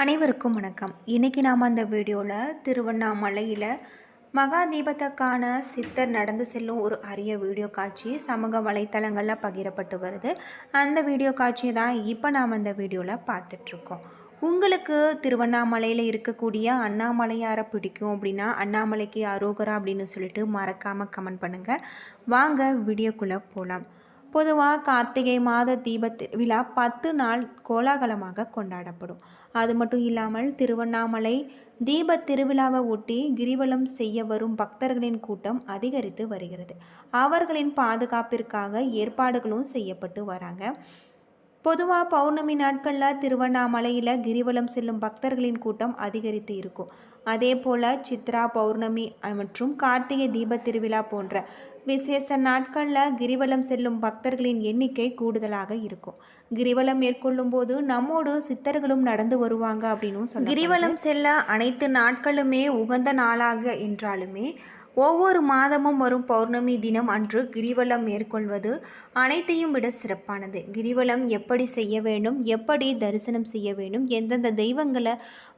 அனைவருக்கும் வணக்கம். இன்றைக்கி நாம் அந்த வீடியோவில் திருவண்ணாமலையில் மகா தீபத்துக்கான சித்தர் நடந்து செல்லும் ஒரு அரிய வீடியோ காட்சி சமூக வலைத்தளங்களில் பகிரப்பட்டு வருது. அந்த வீடியோ காட்சியை தான் இப்போ நாம் அந்த வீடியோவில் பார்த்துட்ருக்கோம். உங்களுக்கு திருவண்ணாமலையில் இருக்கக்கூடிய அண்ணாமலையாரை பிடிக்கும் அப்படின்னா அண்ணாமலைக்கு அரோகரா அப்படின்னு சொல்லிட்டு மறக்காமல் கமெண்ட் பண்ணுங்கள் வாங்க வீடியோக்குள்ளே போகலாம் பொதுவாக கார்த்திகை மாத தீபத் விழா பத்து நாள் கோலாகலமாக கொண்டாடப்படும். அது மட்டும் இல்லாமல் திருவண்ணாமலை தீப திருவிழாவை ஒட்டி கிரிவலம் செய்ய வரும் பக்தர்களின் கூட்டம் அதிகரித்து வருகிறது. அவர்களின் பாதுகாப்பிற்காக ஏற்பாடுகளும் செய்யப்பட்டு வராங்க. பொதுவாக பௌர்ணமி நாட்களில் திருவண்ணாமலையில் கிரிவலம் செல்லும் பக்தர்களின் கூட்டம் அதிகரித்து இருக்கும். அதே போல் சித்ரா பௌர்ணமி மற்றும் கார்த்திகை தீப திருவிழா போன்ற விசேஷ நாட்களில் கிரிவலம் செல்லும் பக்தர்களின் எண்ணிக்கை கூடுதலாக இருக்கும். கிரிவலம் மேற்கொள்ளும் போது நம்மோடு சித்தர்களும் நடந்து வருவாங்க அப்படின்னு சொல்லி கிரிவலம் செல்ல அனைத்து நாட்களுமே உகந்த நாளாக என்றாலுமே ஒவ்வொரு மாதமும் வரும் பௌர்ணமி தினம் அன்று கிரிவலம் மேற்கொள்வது அனைத்தையும் விட சிறப்பானது. கிரிவலம் எப்படி செய்ய வேண்டும் எப்படி தரிசனம் செய்ய வேண்டும் எந்தெந்த தெய்வங்களை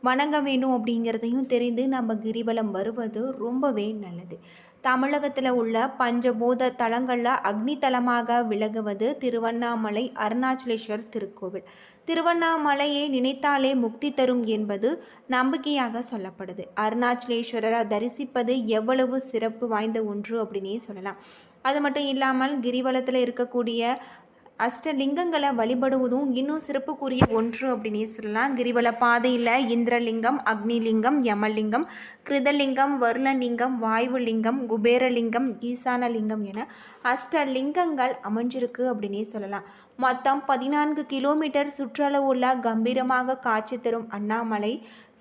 வணங்க வேண்டும் அப்படிங்கிறதையும் தெரிந்து நம்ம கிரிவலம் வருவது ரொம்பவே நல்லது. தமிழகத்தில் உள்ள பஞ்சபூத தலங்களில் அக்னி தலமாக விலகுவது திருவண்ணாமலை அருணாச்சலேஸ்வர் திருக்கோவில். திருவண்ணாமலையை நினைத்தாலே முக்தி தரும் என்பது நம்பிக்கையாக சொல்லப்படுது. அருணாச்சலேஸ்வரரை தரிசிப்பது எவ்வளவு சிறப்பு வாய்ந்த ஒன்று அப்படின்னே சொல்லலாம். அது மட்டும் இல்லாமல் கிரிவலத்தில் இருக்கக்கூடிய அஷ்டலிங்கங்களை வழிபடுவதும் இன்னும் சிறப்புக்குரிய ஒன்று அப்படின்னே சொல்லலாம். கிரிவல பாதையில் இந்திரலிங்கம் அக்னிலிங்கம் யமலிங்கம் கிருதலிங்கம் வருணலிங்கம் வாயுலிங்கம் குபேரலிங்கம் ஈசானலிங்கம் என அஷ்டலிங்கங்கள் அமைஞ்சிருக்கு அப்படின்னே சொல்லலாம். மொத்தம் பதினான்கு கிலோமீட்டர் சுற்றளவுள்ள கம்பீரமாக காட்சி தரும் அண்ணாமலை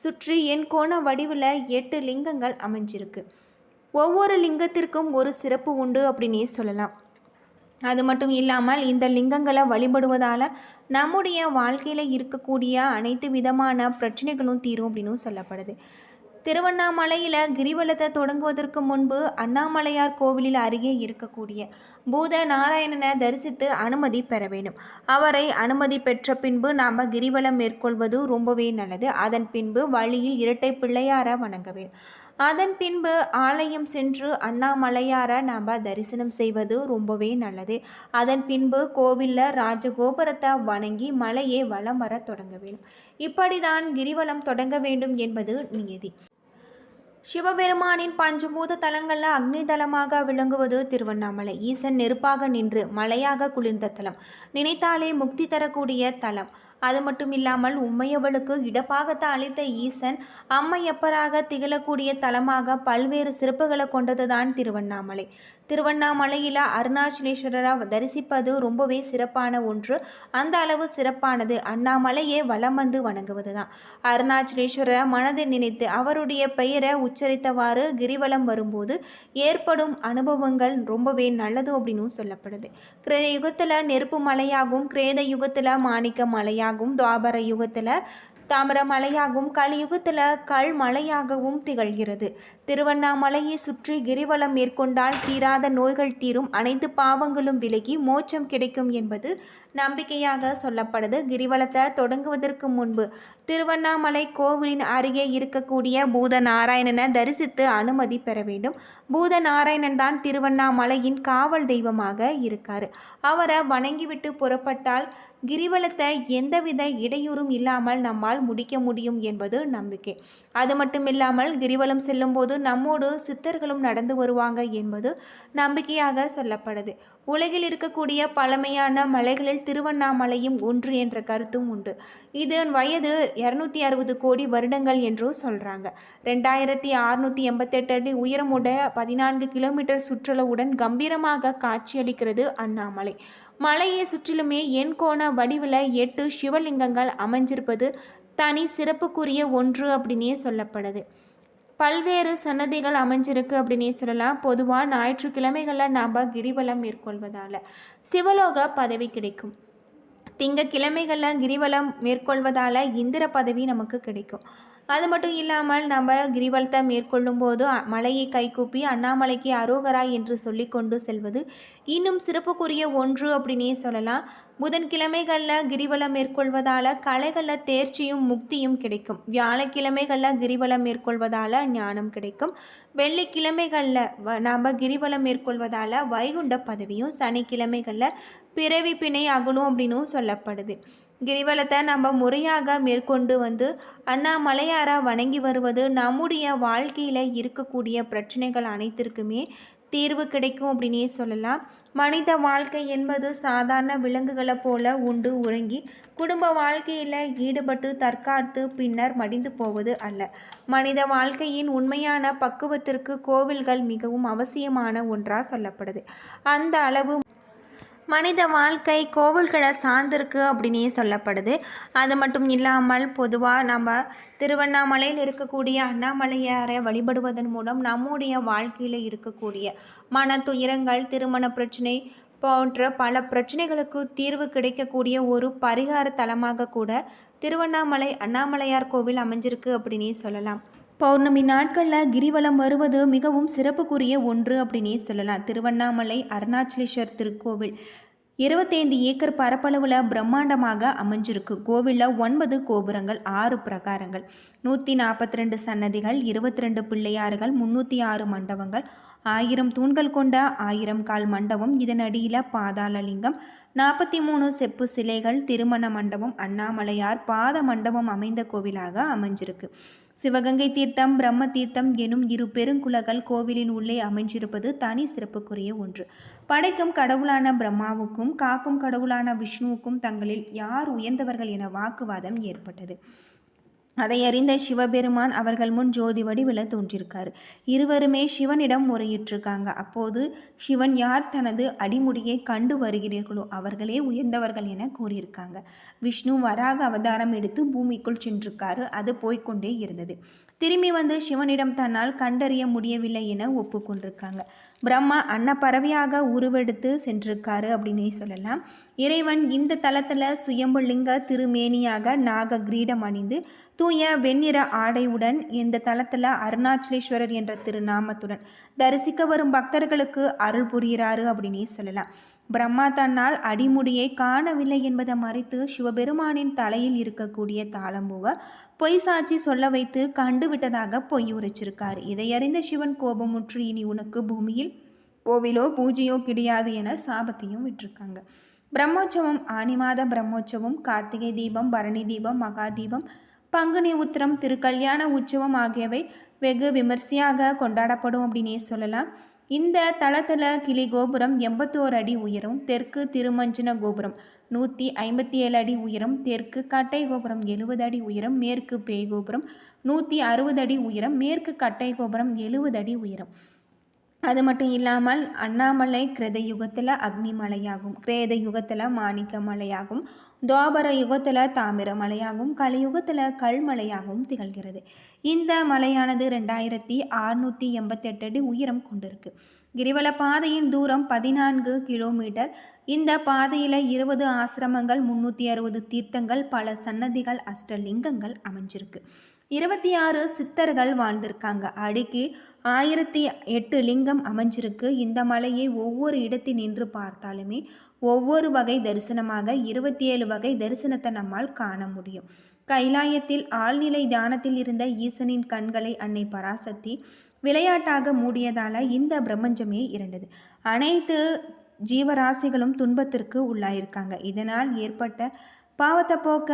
சுற்றி என் கோண வடிவில் எட்டு லிங்கங்கள் அமைஞ்சிருக்கு. ஒவ்வொரு லிங்கத்திற்கும் ஒரு சிறப்பு உண்டு அப்படின்னே சொல்லலாம். அது மட்டும் இல்லாமல் இந்த லிங்கங்களை வழிபடுவதால் நம்முடைய வாழ்க்கையில் இருக்கக்கூடிய அனைத்து விதமான பிரச்சனைகளும் தீரும் அப்படின்னு சொல்லப்படுது. திருவண்ணாமலையில் கிரிவலத்தை தொடங்குவதற்கு முன்பு அண்ணாமலையார் கோவிலில் அருகே இருக்கக்கூடிய பூத நாராயணனை தரிசித்து அனுமதி பெற வேண்டும். அவரை அனுமதி பெற்ற பின்பு நாம் கிரிவலம் மேற்கொள்வது ரொம்பவே நல்லது. அதன் பின்பு வழியில் இரட்டை பிள்ளையார வணங்க வேண்டும். அதன் பின்பு ஆலயம் சென்று அண்ணாமலையாரை நாம் தரிசனம் செய்வது ரொம்பவே நல்லது. அதன் பின்பு கோவிலில் ராஜகோபுரத்தை வணங்கி மலையே வலம் வர தொடங்க வேண்டும். இப்படிதான் கிரிவலம் தொடங்க வேண்டும் என்பது நியதி. சிவபெருமானின் பஞ்சபூத தலங்களில் அக்னி தலமாக விளங்குவது திருவண்ணாமலை. ஈசன் நெருப்பாக நின்று மலையாக குளிர்ந்த தலம். நினைத்தாலே முக்தி தரக்கூடிய தலம். அது மட்டும் இல்லாமல் உம்மையவளுக்கு இடப்பாகத்தை அளித்த ஈசன் அம்மையப்பராக திகழக்கூடிய தலமாக பல்வேறு சிறப்புகளை கொண்டதுதான் திருவண்ணாமலை. திருவண்ணாமலையில் அருணாச்சலேஸ்வரரை தரிசிப்பது ரொம்பவே சிறப்பான ஒன்று. அந்த அளவு சிறப்பானது அண்ணாமலையே வலம் வந்து வணங்குவது தான் அருணாச்சலேஸ்வரரை மனதில் நினைத்து அவருடைய பெயரை உச்சரித்தவாறு கிரிவலம் வரும்போது ஏற்படும் அனுபவங்கள் ரொம்பவே நல்லது அப்படின்னு சொல்லப்படுது. கிரேத யுகத்தில் நெருப்பு மலையாகவும் கிரேத யுகத்தில் மாணிக்க மலையாகவும் துவாபர யுகத்தில். தாமிர மலையாகவும் கலியுகத்தில் கல் மலையாகவும் திகழ்கிறது. திருவண்ணாமலையை சுற்றி கிரிவலம் மேற்கொண்டால் தீராத நோய்கள் தீரும். அனைத்து பாவங்களும் விலகி மோட்சம் கிடைக்கும் என்பது நம்பிக்கையாக சொல்லப்படுது. கிரிவலத்தை தொடங்குவதற்கு முன்பு திருவண்ணாமலை கோவிலின் அருகே இருக்கக்கூடிய பூத நாராயணனை தரிசித்து அனுமதி பெற வேண்டும். பூத நாராயணன் தான் திருவண்ணாமலையின் காவல் தெய்வமாக இருக்கார். அவரை வணங்கிவிட்டு புறப்பட்டால் கிரிவலத்தை எந்தவித இடையூறும் இல்லாமல் நம்மால் முடிக்க முடியும் என்பது நம்பிக்கை. அது மட்டும் இல்லாமல் கிரிவலம் செல்லும்போது நம்மோடு சித்தர்களும் நடந்து வருவாங்க என்பது நம்பிக்கையாக சொல்லப்படுது. உலகில் இருக்கக்கூடிய பழமையான மலைகளில் திருவண்ணாமலையும் ஒன்று என்ற கருத்தும் உண்டு. இதன் வயது இரநூத்தி அறுபது கோடி வருடங்கள் என்றும் சொல்கிறாங்க ரெண்டாயிரத்தி அறுநூற்றி எண்பத்தெட்டு அடி உயரமுடைய பதினான்கு கிலோமீட்டர் சுற்றளவுடன் கம்பீரமாக காட்சியளிக்கிறது அண்ணாமலை. மலையை சுற்றிலுமே என் கோண வடிவில் எட்டு சிவலிங்கங்கள் அமைஞ்சிருப்பது தனி சிறப்புக்குரிய ஒன்று அப்படின்னே சொல்லப்படுது. பல்வேறு சன்னதிகள் அமைஞ்சிருக்கு அப்படின்னே சொல்லலாம். பொதுவாக ஞாயிற்றுக்கிழமைகளில் நாம் கிரிவலம் மேற்கொள்வதால். சிவலோக பதவி கிடைக்கும். திங்கக்கிழமைகளில் கிரிவலம் மேற்கொள்வதால் இந்திர பதவி நமக்கு கிடைக்கும். அது மட்டும் இல்லாமல் நம்ம கிரிவலத்தை மேற்கொள்ளும் போது மலையை கைகூப்பி அண்ணாமலைக்கு அரோகரா என்று சொல்லிக்கொண்டு செல்வது இன்னும் சிறப்புக்குரிய ஒன்று அப்படின்னே சொல்லலாம். புதன்கிழமைகளில் கிரிவலம் மேற்கொள்வதால் கலைகளில் தேர்ச்சியும் முக்தியும் கிடைக்கும். வியாழக்கிழமைகளில் கிரிவலம் மேற்கொள்வதால் ஞானம் கிடைக்கும். வெள்ளிக்கிழமைகளில் வ நாம் கிரிவலம் மேற்கொள்வதால் வைகுண்ட பதவியும் சனிக்கிழமைகளில் பிறவி பிணை அகலும் அப்படின்னும் சொல்லப்படுது. கிரிவலத்தை நம்ம முறையாக மேற்கொண்டு வந்து அண்ணாமலையாரா வணங்கி வருவது நம்முடைய வாழ்க்கையில் இருக்கக்கூடிய பிரச்சனைகள் அனைத்திற்குமே தீர்வு கிடைக்கும் அப்படின்னே சொல்லலாம். மனித வாழ்க்கை என்பது சாதாரண விலங்குகளை போல உண்டு உறங்கி குடும்ப வாழ்க்கையில் ஈடுபட்டு தற்காத்து பின்னர் மடிந்து போவது அல்ல. மனித வாழ்க்கையின் உண்மையான பக்குவத்திற்கு கோவில்கள் மிகவும் அவசியமான ஒன்றாக சொல்லப்படுது. அந்த அளவு மனித வாழ்க்கை கோவில்களை சார்ந்திருக்கு அப்படின்னே சொல்லப்படுது. அது மட்டும் இல்லாமல் பொதுவாக நம்ம திருவண்ணாமலையில் இருக்கக்கூடிய அண்ணாமலையாரை வழிபடுவதன் மூலம் நம்முடைய வாழ்க்கையில் இருக்கக்கூடிய மன துயரங்கள் திருமண பிரச்சனை போன்ற பல பிரச்சனைகளுக்கு தீர்வு கிடைக்கக்கூடிய ஒரு பரிகார தலமாக கூட திருவண்ணாமலை அண்ணாமலையார் கோவில் அமைஞ்சிருக்கு அப்படின்னே சொல்லலாம். பௌர்ணமி நாட்களில் கிரிவலம் வருவது மிகவும் சிறப்புக்குரிய ஒன்று அப்படின்னே சொல்லலாம். திருவண்ணாமலை அருணாச்சலேஸ்வர் திருக்கோவில். இருபத்தைந்து ஏக்கர் பரப்பளவில் பிரம்மாண்டமாக அமைஞ்சிருக்கு. கோவிலில் ஒன்பது கோபுரங்கள் ஆறு பிரகாரங்கள். நூற்றி நாற்பத்தி ரெண்டு சன்னதிகள் இருபத்தி ரெண்டு பிள்ளையாறுகள் முந்நூற்றி ஆறு மண்டபங்கள் ஆயிரம் தூண்கள் கொண்ட ஆயிரம் கால் மண்டபம். இதனடியில் பாதாளலிங்கம் நாற்பத்தி மூணு செப்பு சிலைகள் திருமண மண்டபம் அண்ணாமலையார் பாத மண்டபம் அமைந்த கோவிலாக அமைஞ்சிருக்கு. சிவகங்கை தீர்த்தம் பிரம்ம தீர்த்தம் எனும் இரு பெருங்குலகள் கோவிலின் உள்ளே அமைஞ்சிருப்பது தனி சிறப்புக்குரிய ஒன்று. படைக்கும் கடவுளான பிரம்மாவுக்கும் காக்கும் கடவுளான விஷ்ணுவுக்கும் தங்களில் யார் உயர்ந்தவர்கள் என வாக்குவாதம் ஏற்பட்டது. அதை அறிந்த சிவபெருமான் அவர்கள் முன் ஜோதி வடிவில் தோன்றியிருக்காரு இருவருமே சிவனிடம் முறையிட்டிருக்காங்க. அப்போது சிவன் யார் தனது அடிமுடியை கண்டு வருகிறீர்களோ அவர்களே உயர்ந்தவர்கள் என கூறியிருக்காங்க. விஷ்ணு வராக அவதாரம் எடுத்து பூமிக்குள் சென்றிருக்காரு. அது போய்கொண்டே இருந்தது. திரும்பி வந்து சிவனிடம் தன்னால் கண்டறிய முடியவில்லை என ஒப்புக்கொண்டிருக்காங்க. பிரம்மா அன்னப்பறவையாக உருவெடுத்து சென்றிருக்காரு அப்படின்னே சொல்லலாம். இறைவன் இந்த தலத்தில் சுயம்புலிங்க திருமேனியாக நாக கிரீடம் அணிந்து தூய வெண்ணிற ஆடையுடன் இந்த தளத்தில் அருணாச்சலேஸ்வரர் என்ற திருநாமத்துடன் தரிசிக்க வரும் பக்தர்களுக்கு அருள் புரிகிறாரு அப்படின்னே சொல்லலாம். பிரம்மா தன்னால் அடிமுடியை காணவில்லை என்பதை மறைத்து சிவபெருமானின் தலையில் இருக்கக்கூடிய தாளம்பூவை பொய் சாட்சி சொல்ல வைத்து கண்டுவிட்டதாக பொய் உரைச்சிருக்கார். இதையறிந்த சிவன் கோபமுற்று இனி உனக்கு பூமியில் கோவிலோ பூஜையோ கிடையாது என சாபத்தையும் விட்டிருக்காங்க. பிரம்மோற்சவம் ஆனி மாத பிரம்மோற்சவம் கார்த்திகை தீபம் பரணி தீபம் மகா தீபம் பங்குனி உத்திரம் திருக்கல்யாண உற்சவம் ஆகியவை வெகு விமர்சையாக கொண்டாடப்படும் அப்படின்னே சொல்லலாம். இந்த தளத்தில் கிளி கோபுரம் எண்பத்தோரு அடி உயரம் தெற்கு திருமஞ்சன கோபுரம் நூற்றி ஐம்பத்தி ஏழு அடி உயரம் தெற்கு கட்டை கோபுரம் எழுபது அடி உயரம் மேற்கு பேய் கோபுரம் நூற்றி அறுபது அடி உயரம் மேற்கு கட்டை கோபுரம் எழுபது அடி உயரம். அது மட்டும் இல்லாமல் அண்ணாமலை கிரத யுகத்தில் அக்னிமலையாகும் கிரேத யுகத்தில் மாணிக்க மலையாகும். துவாபர யுகத்தில் தாமிர மலையாகவும் கலியுகத்தில் கல்மலையாகவும் திகழ்கிறது. இந்த மலையானது ரெண்டாயிரத்தி அறுநூற்றி எண்பத்தெட்டு அடி உயரம் கொண்டிருக்கு. கிரிவல பாதையின் தூரம் பதினான்கு கிலோமீட்டர். இந்த பாதையில் இருபது ஆசிரமங்கள் முந்நூற்றி அறுபது தீர்த்தங்கள் பல சன்னதிகள் அஷ்டலிங்கங்கள் அமைஞ்சிருக்கு. இருபத்தி ஆறு சித்தர்கள் வாழ்ந்திருக்காங்க. அடிக்கு ஆயிரத்தி எட்டு லிங்கம் அமைஞ்சிருக்கு. இந்த மலையை ஒவ்வொரு இடத்தில் நின்று பார்த்தாலுமே ஒவ்வொரு வகை தரிசனமாக இருபத்தி ஏழு வகை தரிசனத்தை நம்மால் காண முடியும். கைலாயத்தில் ஆழ்நிலை தியானத்தில் இருந்த ஈசனின் கண்களை அன்னை பராசக்தி விளையாட்டாக மூடியதால இந்த பிரபஞ்சமே இருந்தது. அனைத்து ஜீவராசிகளும் துன்பத்திற்கு உள்ளாயிருக்காங்க. இதனால் ஏற்பட்ட பாவத்தை போக்க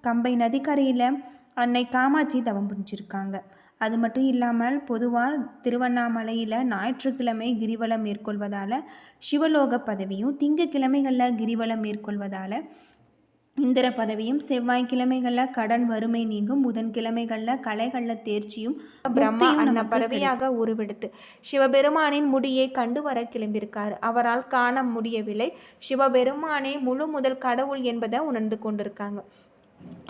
கம்பை நதிக்கரையில் அன்னை காமாட்சி தவம் புரிஞ்சிருக்காங்க. அது மட்டும் இல்லாமல் பொதுவாக திருவண்ணாமலையில் ஞாயிற்றுக்கிழமை கிரிவலம் மேற்கொள்வதால் சிவலோக பதவியும் திங்கக்கிழமைகளில் கிரிவலம் மேற்கொள்வதால் இந்திர பதவியும் செவ்வாய்க்கிழமைகளில் கடன் வறுமை நீங்கும் புதன்கிழமைகளில் கலைகளில் தேர்ச்சியும் பிரம்மா அன்ன பறவையாக உருவெடுத்து சிவபெருமானின் முடியை கண்டு வர கிளம்பியிருக்கார். அவரால் காண முடியவில்லை. சிவபெருமானே முழு முதல் கடவுள் என்பதை உணர்ந்து கொண்டிருக்காங்க.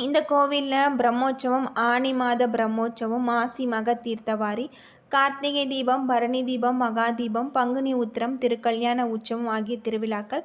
இந்த கோவிலில் பிரம்மோற்சவம் ஆனி மாத பிரம்மோற்சவம் மாசி மக தீர்த்தவாரி கார்த்திகை தீபம் பரணி தீபம் மகா தீபம் பங்குனி உத்திரம் திருக்கல்யாண உற்சவம் ஆகிய திருவிழாக்கள்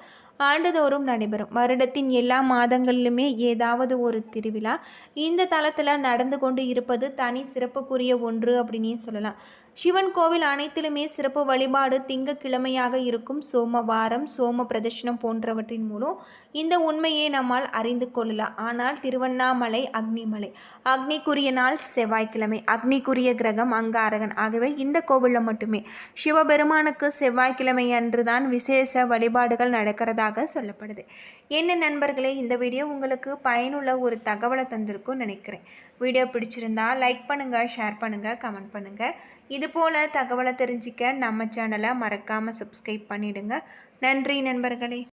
ஆண்டுதோறும் நடைபெறும். வருடத்தின் எல்லா மாதங்களிலுமே ஏதாவது ஒரு திருவிழா. இந்த தளத்தில் நடந்து கொண்டு இருப்பது தனி சிறப்புக்குரிய ஒன்று அப்படின்னே சொல்லலாம். சிவன் கோவில் அனைத்திலுமே சிறப்பு வழிபாடு திங்கக்கிழமையாக இருக்கும். சோமவாரம் சோம பிரதர்ஷனம் போன்றவற்றின் மூலம் இந்த உண்மையை நம்மால் அறிந்து கொள்ளலாம். ஆனால் திருவண்ணாமலை அக்னிமலை. அக்னிக்குரிய நாள் செவ்வாய்க்கிழமை. அக்னிக்குரிய கிரகம் அங்காரகன். ஆகவே இந்த கோவிலில் மட்டுமே. சிவபெருமானுக்கு செவ்வாய்க்கிழமை அன்று தான் விசேஷ வழிபாடுகள் நடக்கிறதாக சொல்லப்படுது. என்ன நண்பர்களே இந்த வீடியோ உங்களுக்கு பயனுள்ள ஒரு தகவலை தந்திருக்கும் நினைக்கிறேன். வீடியோ பிடிச்சிருந்தா லைக் பண்ணுங்கள் ஷேர் பண்ணுங்கள் கமெண்ட் பண்ணுங்கள் இதுபோல் தகவலை தெரிஞ்சிக்க நம்ம சேனலை மறக்காமல் சப்ஸ்கிரைப் பண்ணிவிடுங்க நன்றி நண்பர்களே.